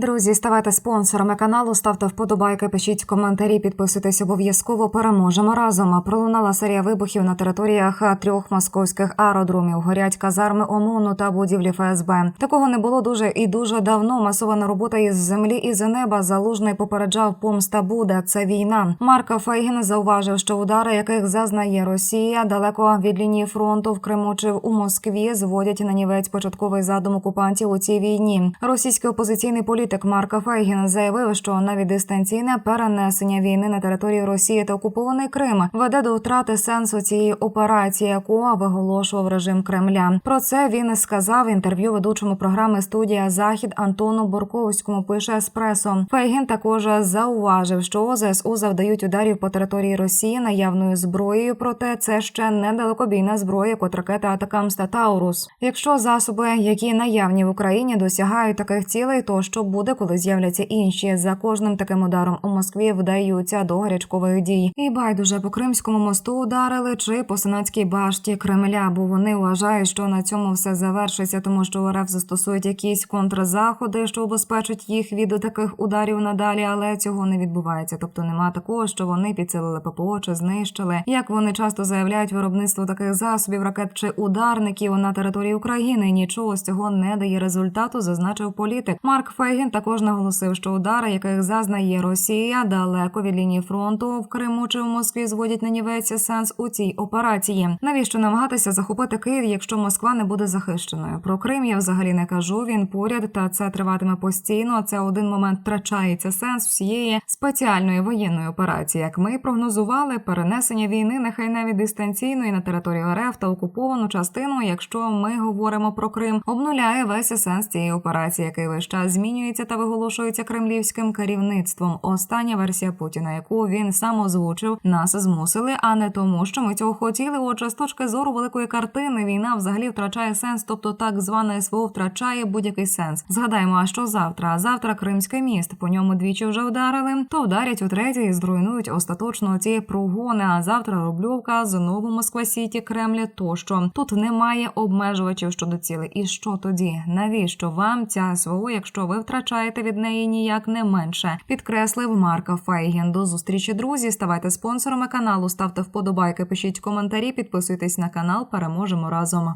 Друзі, ставайте спонсорами каналу, ставте вподобайки, пишіть коментарі, підписуйтесь обов'язково. Переможемо разом. Пролунала серія вибухів на територіях трьох московських аеродромів. Горять казарми ОМОНу та будівлі ФСБ. Такого не було дуже і дуже давно. Масована робота із землі і з неба. Залужний попереджав помста буде. Це війна. Марка Фейгін зауважив, що удари, яких зазнає Росія, далеко від лінії фронту в Криму чи у Москві, зводять на нівець початковий задум окупантів у цій війні. Російський опозиційний політик Марка Фейгін заявив, що навіть дистанційне перенесення війни на територію Росії та окупований Крим веде до втрати сенсу цієї операції, яку виголошував режим Кремля. Про це він сказав в інтерв'ю ведучому програми студія Захід Антону Борковському. Пише Еспресо. Фейгін також зауважив, що ЗСУ завдають ударів по території Росії наявною зброєю. Проте це ще не далекобійна зброя, як от ракета Атакамс та Таурус. Якщо засоби, які наявні в Україні, досягають таких цілей, то що буде, коли з'являться інші? За кожним таким ударом у Москві вдаються до гарячкових дій. І байдуже по Кримському мосту ударили чи по Сенатській башті Кремля, бо вони вважають, що на цьому все завершиться, тому що РФ застосують якісь контрзаходи, що обезпечать їх від таких ударів надалі, але цього не відбувається. Тобто нема такого, що вони підсилили ППО чи знищили. Як вони часто заявляють, виробництво таких засобів, ракет чи ударників на території України нічого з цього не дає результату, зазначив політик. Марк Фейгін також наголосив, що удари, яких зазнає Росія, далеко від лінії фронту в Криму чи в Москві зводять на нівець сенс у цій операції. Навіщо намагатися захопити Київ, якщо Москва не буде захищеною? Про Крим я взагалі не кажу. Він поряд, та це триватиме постійно. Це один момент втрачається сенс всієї спеціальної воєнної операції. Як ми прогнозували, перенесення війни нехай навіть дистанційної на територію РФ та окуповану частину, якщо ми говоримо про Крим, обнуляє весь сенс цієї операції, який весь час змінюється та виголошується кремлівським керівництвом. Остання версія Путіна, яку він сам озвучив, нас змусили, а не тому, що ми цього хотіли. Отже, з точки зору великої картини, війна взагалі втрачає сенс, тобто так зване СВО втрачає будь-який сенс. Згадаємо, а що завтра? Завтра Кримське міст. По ньому двічі вже вдарили, то вдарять утретє і зруйнують остаточно ці прогони. А завтра Рубльовка, знову Москва Сіті, Кремль тощо. Тут немає обмежувачів щодо цілей. І що тоді? Навіщо вам ця СВО, якщо ви втрачаєте від неї ніяк не менше? Підкреслив Марка Фейген. До зустрічі, друзі. Ставайте спонсорами каналу, ставте вподобайки, пишіть коментарі, підписуйтесь на канал. Переможемо разом.